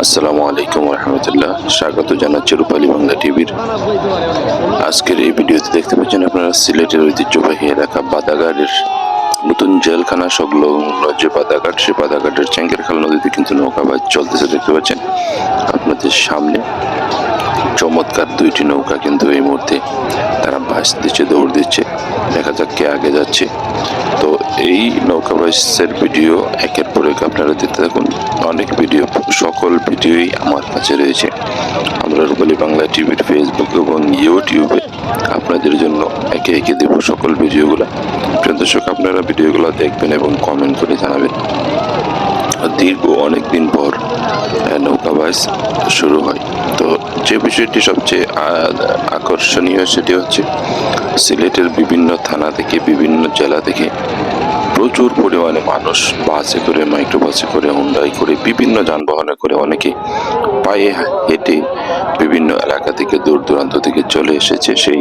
আসসালামু আলাইকুম রহমতুল্লাহ। স্বাগত জানাচ্ছি রূপালী বাংলা টিভির। আজকের এই ভিডিওতে দেখতে পাচ্ছেন আপনারা সিলেটের ঐতিহ্যবাহী এলাকা বাদাঘাটের নতুন জেলখানা সংলগ্ন যে বাদাঘাট, সে বাদাঘাটের চেঙ্গেরখাল নদীতে কিন্তু নৌকা নৌকাবাজ চলতেছে, দেখতে পাচ্ছেন? আপনাদের সামনে চমৎকার দুইটি নৌকা কিন্তু এই মুহূর্তে তারা ভাস দিচ্ছে, দৌড় দিচ্ছে। দেখা যাক কে আগে যাচ্ছে। এই নৌকা বাইসের ভিডিও একের পর এক আপনারা দিতে থাকুন। অনেক ভিডিও, সকল ভিডিওই আমার কাছে রয়েছে। আমরা রূপালী বাংলা টিভির ফেসবুক এবং ইউটিউবে আপনাদের জন্য একে একে দেব সকল ভিডিওগুলো। প্রিয় দর্শক, আপনারা ভিডিওগুলো দেখবেন এবং কমেন্ট করে জানাবেন। দীর্ঘ অনেক দিন পর নৌকাবাস শুরু হয়। তো যে বিষয়টি সবচেয়ে আকর্ষণীয় সেটি হচ্ছে সিলেটের বিভিন্ন থানা থেকে, বিভিন্ন জেলা থেকে প্রচুর পরিমাণে মানুষ বাসে করে, মাইক্রোবাসে করে, হুন্ডাই করে, বিভিন্ন যানবাহনে করে অনেকে পায়ে হেঁটে বিভিন্ন এলাকা থেকে, দূর দূরান্ত থেকে চলে এসেছে। সেই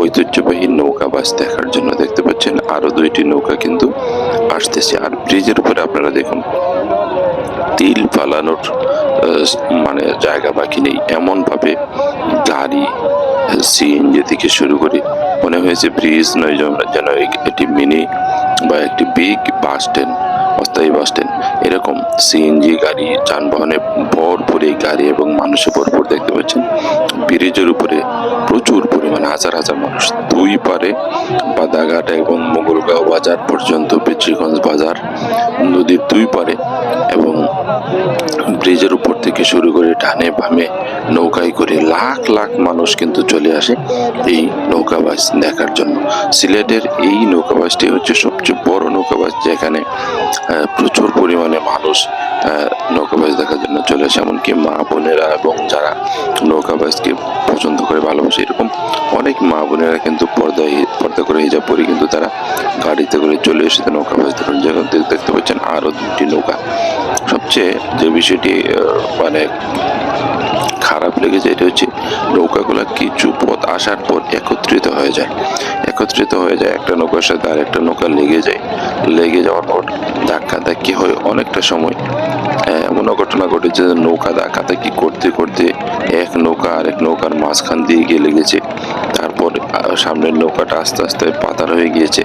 ঐতিহ্যবাহী নৌকা বাস দেখার জন্য দেখতে পাচ্ছেন আরও দুইটি নৌকা কিন্তু আসতেছে। আর ব্রিজের উপরে আপনারা দেখুন তিল ফালানোর মানে জায়গা বাকি নেই। এমন ভাবে গাড়ি, সিএনজি থেকে শুরু করে, মনে হয়েছে ব্রিজ নয় যেন- একটি মিনি বা একটি বিগ বাস স্ট্যান্ড, অস্থায়ী বাস স্ট্যান্ড। এরকম সিএনজি গাড়ি, যানবাহনে ভরপুর গাড়ি এবং মানুষে ভরপুর দেখতে পাচ্ছেন। ব্রিজের উপরে প্রচুর পরিমাণ হাজার হাজার মানুষ। দুই পারে বাদাঘাট এবং মোগলগাঁও বাজার পর্যন্ত বিচিগঞ্জ বাজার নদীর দুই পারে এবং ব্রিজের উপর থেকে শুরু করে ডানে বামে নৌকায় করে লাখ লাখ মানুষ কিন্তু চলে আসে এই নৌকাবাস দেখার জন্য। সিলেটের এই নৌকাবাসটি হচ্ছে সবচেয়ে বড় নৌকাবাস যেখানে প্রচুর পরিমাণে মানুষ নৌকাবাস দেখার জন্য চলে আসে। এমনকি মা বোনেরা এবং যারা নৌকাবাসকে পছন্দ করে, ভালোবাসে, এরকম অনেক মা বোনেরা কিন্তু পর্দায়, পর্দা করে হিজাব পরে কিন্তু তারা গাড়িতে করে চলে এসেছে নৌকাবাস যেখান থেকে দেখতে পাচ্ছেন আরও দুটি নৌকা। সবচেয়ে যে বিষয়টি মানে খারাপ লেগেছে এটা হচ্ছে নৌকাগুলো কিছু পথ আসার পর একত্রিত হয়ে যায়। একত্রিত হয়ে যায় একটা নৌকার সাথে আর একটা নৌকা লেগে যায়। লেগে যাওয়ার পর ধাক্কা ধাক্কি হয় অনেকটা সময়। আহ, এমন ঘটনা ঘটেছে যে নৌকা ধাক্কা ধাক্কি করতে করতে এক নৌকা আর এক নৌকার মাঝখান দিয়ে গিয়ে লেগেছে। তারপর সামনের নৌকাটা আস্তে আস্তে পাতার হয়ে গিয়েছে।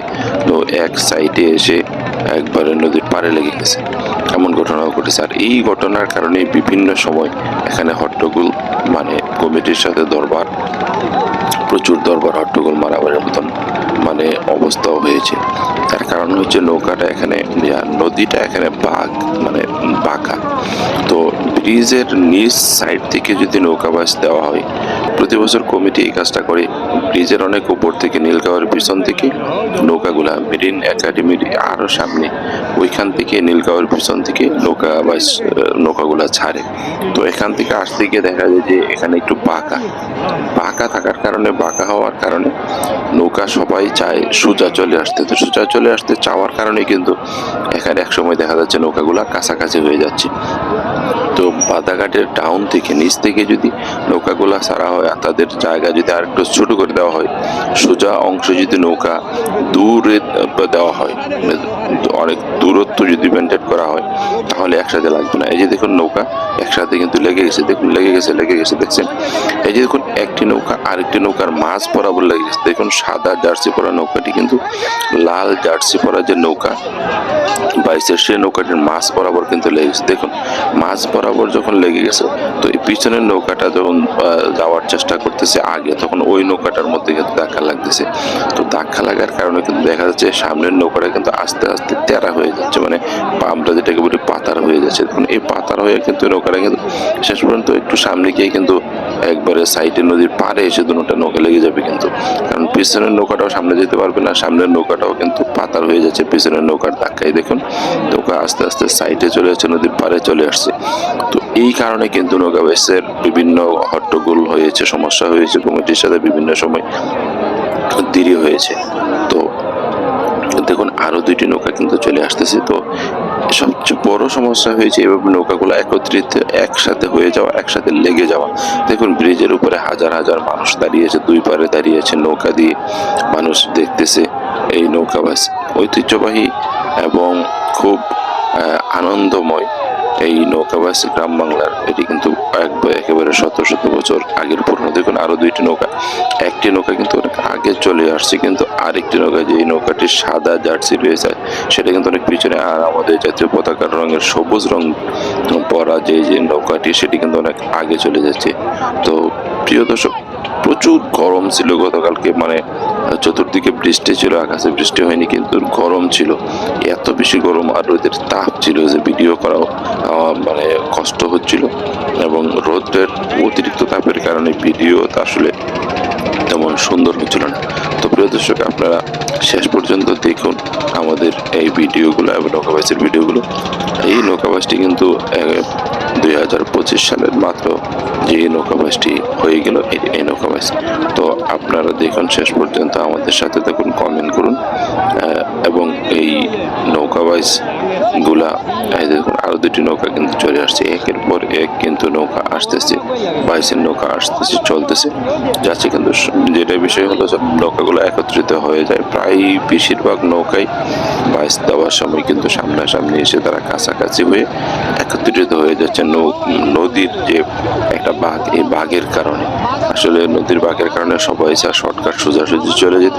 তো এক সাইডে এসে একবারে নদীর পাড়ে লেগে গেছে। এমন ঘটনাও ঘটেছে। আর এই ঘটনার কারণে বিভিন্ন সময় এখানে হট্টগোল মানে কমিটির সাথে দরবার, প্রচুর দরবার হট্টগোল মারামারির মতন মানে অবস্থাও হয়েছে। তার কারণ হচ্ছে নৌকাটা এখানে নদীটা এখানে বাঘ মানে বাঁকা তো ব্রিজের নিচ সাইড থেকে যদি নৌকাবাস দেওয়া হয়, প্রতি বছর কমিটি এই কাজটা করে। ব্রিজের অনেক উপর থেকে, নীলগাঁওয়ের পিছন থেকে নৌকাগুলা মেরিন একাডেমির আরও সামনে, ওইখান থেকে নীলগাঁওয়ের পিছন থেকে নৌকা বাস নৌকাগুলা ছাড়ে। তো এখান থেকে আসতে গিয়ে দেখা যায় যে এখানে একটু বাঁকা। বাঁকা থাকার কারণে, বাঁকা হওয়ার কারণে নৌকা সবাই চায় সোজা চলে আসতে। তো সোজা চলে আসতে চাওয়ার কারণে কিন্তু এখানে এক সময় দেখা যাচ্ছে নৌকাগুলা কাছাকাছি হয়ে যাচ্ছে। তো বাদাঘাটের টাউন থেকে, নিচ থেকে যদি নৌকাগুলা সারা হয় আর তাদের জায়গা যদি আর একটু ছোট করে দেওয়া হয়, সোজা অংশ যদি নৌকা দূরে দেওয়া হয়, অনেক দূরত্ব যদি মেনটেন করা হয়, তাহলে একসাথে লাগবে না। এই যে দেখুন নৌকা, একসাথে কিন্তু লেগে গেছে, দেখুন লেগে গেছে লেগে গেছে, দেখছেন? এই যে দেখুন একটি নৌকা, আরেকটি নৌকার মাছ বরাবর লেগে গেছে দেখুন, সাদা জার্সি পরা নৌকাটি কিন্তু লাল জার্সি পরা যে নৌকা, বাইশের সে নৌকাটির মাছ বরাবর কিন্তু লেগে গেছে দেখুন, মাছ বরাবর যখন লেগে গেছে, তো এই পিছনের নৌকাটা যখন যাওয়ার চেষ্টা করতেছে আগে, তখন ওই নৌকাটার মধ্যে কিন্তু ধাক্কা লাগতেছে। তো ধাক্কা লাগার কারণে কিন্তু দেখা যাচ্ছে সামনের নৌকাটা কিন্তু আস্তে আস্তে তেরা হয়ে যাচ্ছে মানে আমরা যেটাকে বলি পাতার হয়ে যাচ্ছে। দেখুন এই পাতার হয়ে কিন্তু নৌকাটা কিন্তু শেষ পর্যন্ত একটু সামনে গিয়ে কিন্তু একবারে সাইডে নদীর পাড়ে এসে দুটা নৌকা লেগে যাবে কিন্তু। কারণ পিছনের নৌকাটাও সামনে যেতে পারবে না, সামনের নৌকাটাও কিন্তু পাতার হয়ে যাচ্ছে, পিছনের নৌকার ধাক্কায়। দেখুন, নৌকা আস্তে আস্তে সাইডে চলে যাচ্ছে, নদীর পাড়ে চলে আসছে। তো এই কারণে কিন্তু নৌকাবেসের বিভিন্ন হট্টগোল হয়েছে, সমস্যা হয়েছে, কমিটির সাথে বিভিন্ন সময় দেরি হয়েছে। তো দেখুন আরও দুইটি নৌকা কিন্তু চলে আসতেছে। তো সবচেয়ে বড় সমস্যা হয়েছে এভাবে নৌকাগুলো একত্রিত একসাথে হয়ে যাওয়া, একসাথে লেগে যাওয়া। দেখুন, ব্রিজের উপরে হাজার হাজার মানুষ দাঁড়িয়েছে, দুই পারে দাঁড়িয়েছে নৌকা দিয়ে। মানুষ দেখতেছে এই নৌকাবাস ঐতিহ্যবাহী এবং খুব আনন্দময়। এই নৌকাবাস গ্রাম বাংলার, এটি কিন্তু একবার একেবারে শত শত বছর আগের পুরনো। দেখুন, আরও দুইটি নৌকা। একটি নৌকা কিন্তু অনেক আগে চলে আসছে, কিন্তু আরেকটি নৌকা যে নৌকাটি সাদা জার্সি রয়েছে, সেটা কিন্তু অনেক পিছনে। আর আমাদের জাতীয় পতাকার রঙের সবুজ রং পরা যে যে নৌকাটি, সেটি কিন্তু অনেক আগে চলে যাচ্ছে। তো প্রিয় দর্শক, প্রচুর গরম ছিল গতকালকে মানে চতুর্দিকে বৃষ্টি ছিল, আকাশে বৃষ্টি হয়নি, কিন্তু গরম ছিল। এত বেশি গরম আর রোদের তাপ ছিল যে ভিডিও করাও মানে কষ্ট হচ্ছিল। এবং রোদের অতিরিক্ত তাপের কারণে ভিডিও আসলে তেমন সুন্দর হচ্ছিল না। তো প্রিয় দর্শক, আপনারা শেষ পর্যন্ত দেখুন আমাদের এই ভিডিওগুলো এবং নৌকাবাসের ভিডিওগুলো। এই নৌকাবাসটি কিন্তু দুই হাজার পঁচিশ সালের মাত্র যে নৌকাবাসটি হয়ে গেল, এই- এই নৌকাবাস তো আপনারা দেখুন শেষ পর্যন্ত আমাদের সাথে দেখুন কমেন্ট করুন এবং এই নৌকাবাস গুলা, এই দেখুন, আরও দুটি নৌকা কিন্তু চলে আসছে, একের পর এক কিন্তু নৌকা আসতেছে বাইশের নৌকা আসতেছে, চলতেছে, যাচ্ছে কিন্তু যেটা বিষয় হলো যে নৌকাগুলো একত্রিত হয়ে যায়, প্রায় বেশিরভাগ নৌকাই বাইশ দেওয়ার সময় কিন্তু সামনাসামনি এসে তারা কাছাকাছি হয়ে একত্রিত হয়ে যাচ্ছে নদীর যে একটা বাঘ, এই বাঘের কারণে। আসলে নদীর বাঘের কারণে সবাই চা শর্টকাট সোজাসুজি চলে যেত,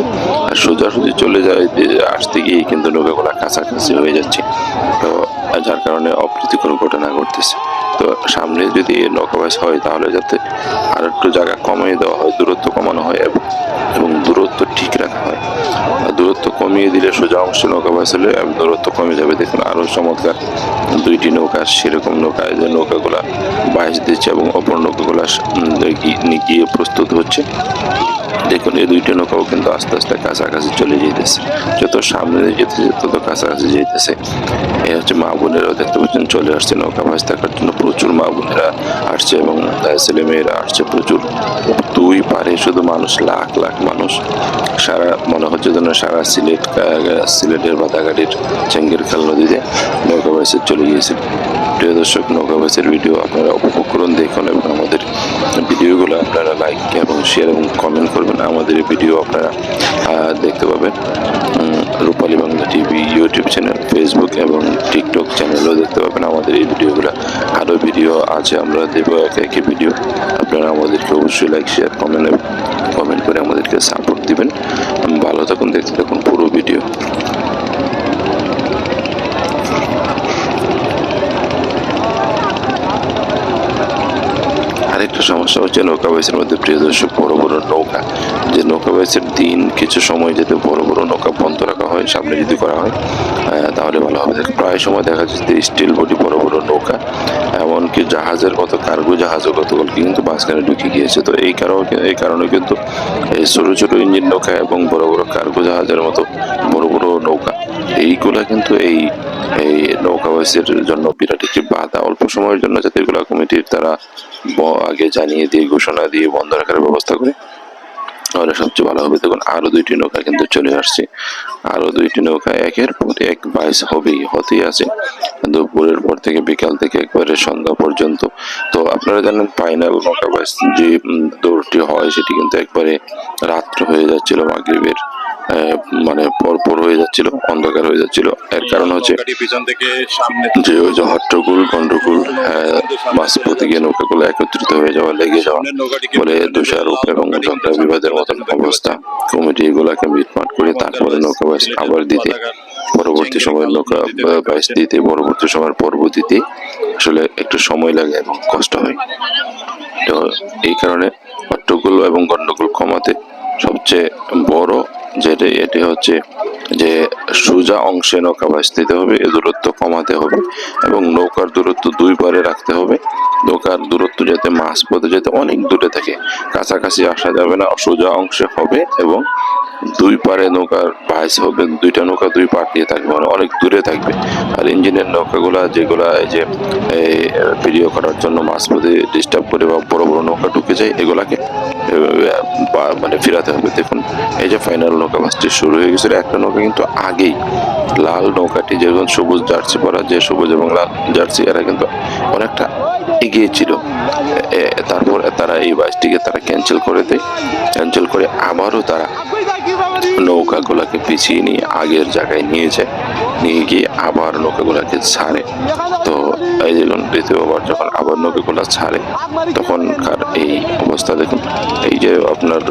আর সোজাসুজি চলে যায়, আসতে গিয়ে কিন্তু নৌকাগুলো কাছাকাছি হয়ে যাচ্ছে। তো, যার কারণে অপ্রীতিকর ঘটনা ঘটতেছে। তো সামনে যদি নৌকাবাস হয়, তাহলে যাতে আর একটু জায়গা কমিয়ে দেওয়া হয়, দূরত্ব কমানো হয় এবং দূরত্ব ঠিক রাখা হয়। দূরত্ব কমিয়ে দিলে সোজা অংশ নৌকাবাস হলে দূরত্ব কমে যাবে। দেখুন আরও চমৎকার দুইটি নৌকা, সেরকম নৌকা যে নৌকাগুলা বাইশ দিচ্ছে এবং অপর নৌকাগুলা গিয়ে প্রস্তুত হচ্ছে। দেখুন, এই দুইটা নৌকাও কিন্তু আস্তে আস্তে কাছাকাছি চলে যেতেছে যত সামনে যেতেছে, তত কাছাকাছি যেতেছে এই হচ্ছে মা বোনেরাও দেখতে পাচ্ছেন, চলে আসছে নৌকা ভাস দেখার জন্য। প্রচুর মা বোনেরা আসছে এবং ছেলে মেয়েরা আসছে প্রচুর। দুই পারে শুধু মানুষ, লাখ লাখ মানুষ। সারা, মনে হচ্ছে যেন সারা সিলেট সিলেটের বাদাগাড়ির চেঙ্গের খাল নদীতে নৌকা ভাসে চলে গিয়েছে। প্রিয় দর্শক, নৌকা ভাসের ভিডিও আপনারা উপভোগ করুন দেখুন এবং আমাদের ভিডিওগুলো আপনারা লাইক এবং শেয়ার এবং কমেন্ট করবেন। আমাদের ভিডিও আপনারা দেখতে পাবেন। Rupali Rupali Bangla TV YouTube channel Facebook এবং টিকটক চ্যানেলও দেখতে পাবেন আমাদের এই ভিডিওগুলো আরও ভিডিও আছে, আমরা দেবো এক একই ভিডিও আপনারা আমাদেরকে অবশ্যই লাইক শেয়ার কমেন্ট কমেন্ট করে আমাদেরকে সাপোর্ট দিবেন। ভালো থাকুন, দেখতে থাকুন পুরো ভিডিও আরেকটা সমস্যা হচ্ছে নৌকা বাইসের মধ্যে, প্রিয় দর্শক, বড় বড় নৌকা। যে নৌকা বাইসের দিন কিছু সময় যাতে বড় বড় নৌকা বন্ধ রাখা হয়, সামনে যদি করা হয় তাহলে ভালো হবে। প্রায় সময় দেখা যাচ্ছে স্টিল বডি বড় বড় নৌকা এমনকি জাহাজের কত কার্গো জাহাজও গতকাল কিন্তু মাঝখানে ঢুকে গিয়েছে। তো এই কারণে এই কারণে কিন্তু এই ছোটো ছোটো ইঞ্জিন নৌকা এবং বড় বড় কার্গো জাহাজের মতো বড় বড় নৌকা, এইগুলা কিন্তু এই এই নৌকাবাসীর জন্য বিরাট একটি বাধা। অল্প সময়ের জন্য যাতে এগুলা কমিটির তারা আগে জানিয়ে দিয়ে, ঘোষণা দিয়ে বন্ধ রাখার ব্যবস্থা করে, তাহলে সবচেয়ে ভালো হবে। দেখুন, আরও দুইটি নৌকা কিন্তু চলে আসছে। আরও দুইটি নৌকা একের পর এক বাইশ হবেই, হতেই আছে। দুপুরের পর থেকে বিকাল থেকে একবারে সন্ধ্যা পর্যন্ত। তো আপনারা জানেন ফাইনাল নৌকা বাইশ যে দৌড়টি হয় সেটি কিন্তু একবারে রাত্র হয়ে যাচ্ছিল মাগরিবের মানে পরপর হয়ে যাচ্ছিল অন্ধকার হয়ে যাচ্ছিল। এর কারণ হচ্ছে যে ওই যে হট্টগোল গন্ডগোল মাঝপথে গিয়ে নৌকাগুলো একত্রিত হয়ে যাওয়া লেগে যাওয়া বলে দোষারোপ এবং ঝগড়া বিবাদের মতন অবস্থা। কমিটি এগুলাকে মিটমাট করে তারপরে নৌকাবাস আবার দিতে। পরবর্তী সময়ের লোকরা বাইস দিতে পরবর্তী সময়ের পর্ব দিতে আসলে একটু সময় লাগে এবং কষ্ট হয়। তো এই কারণে হট্টগোল এবং গণ্ডগোল কমাতে সবচেয়ে বড় যেটা, এটি হচ্ছে যে সোজা অংশে নৌকা ভাস দিতে হবে, এ দূরত্ব কমাতে হবে এবং নৌকার দূরত্ব দুই পারে রাখতে হবে। নৌকার দূরত্ব যাতে মাছ পথে যাতে অনেক দূরে থাকে, কাছাকাছি আসা যাবে না, সোজা অংশে হবে এবং দুই পারে নৌকার ভাইস হবে, দুইটা নৌকা দুই পার দিয়ে থাকবে মানে অনেক দূরে থাকবে। আর ইঞ্জিনের নৌকাগুলা যেগুলা এই যে ভিডিও করার জন্য মাছ পথে ডিস্টার্ব করে বা বড় বড় নৌকা ঢুকে যায়, এগুলাকে মানে ফিরাতে হবে। দেখুন, এই যে ফাইনাল নৌকা বাসটি শুরু হয়ে গেছিল। একটা নৌকা কিন্তু আগেই লাল নৌকাটি যেরকম সবুজ জার্সি পরা, যে সবুজ এবং লাল জার্সি, এরা কিন্তু অনেকটা এগিয়ে ছিল তারপর তারা এই বাসটিকে তারা ক্যান্সেল করে দেয়। ক্যান্সেল করে আবারও তারা নৌকাগুলাকে পিছিয়ে নিয়ে আগের জায়গায় নিয়ে যায়। নিয়ে গিয়ে আবার নৌকাগুলাকে ছাড়ে। তো এই দেখুন দ্বিতীয়বার যখন আবার নৌকাগুলা ছাড়ে, তখনকার এই অবস্থা দেখুন। এই যে আপনার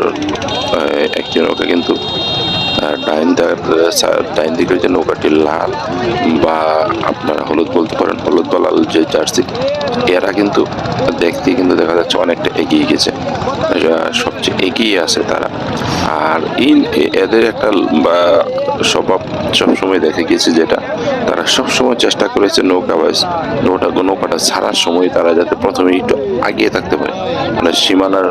একটি নৌকা কিন্তু ডাইন ডাইন দিকের যে নৌকাটি লাল বা আপনারা হলুদ বলতে পারেন, হলুদ বা লাল যে জার্সি, এরা কিন্তু দেখতে কিন্তু দেখা যাচ্ছে অনেকটা এগিয়ে গেছে। সবচেয়ে এগিয়ে আছে তারা। আর ইন এদের একটা, বা স্বভাব সবসময় দেখে গেছে যেটা, তারা সবসময় চেষ্টা করেছে নৌকা বাইস নৌকা নৌকাটা ছাড়ার সময় তারা যাতে প্রথমে একটু আগিয়ে থাকতে পারে। মানে সীমানার,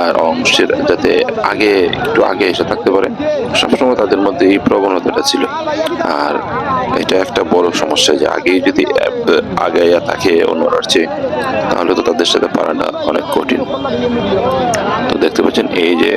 আর অংশের যাতে আগে, একটু আগে এসে থাকতে পারে। সবসময় তাদের মধ্যে এই প্রবণতাটা ছিল। আর এটা একটা বড় সমস্যা যে আগেই যদি আগে থাকে অন্যরার চেয়ে, তাহলে তো তাদের সাথে পারাটা অনেক কঠিন। তো দেখতে পাচ্ছেন এই যে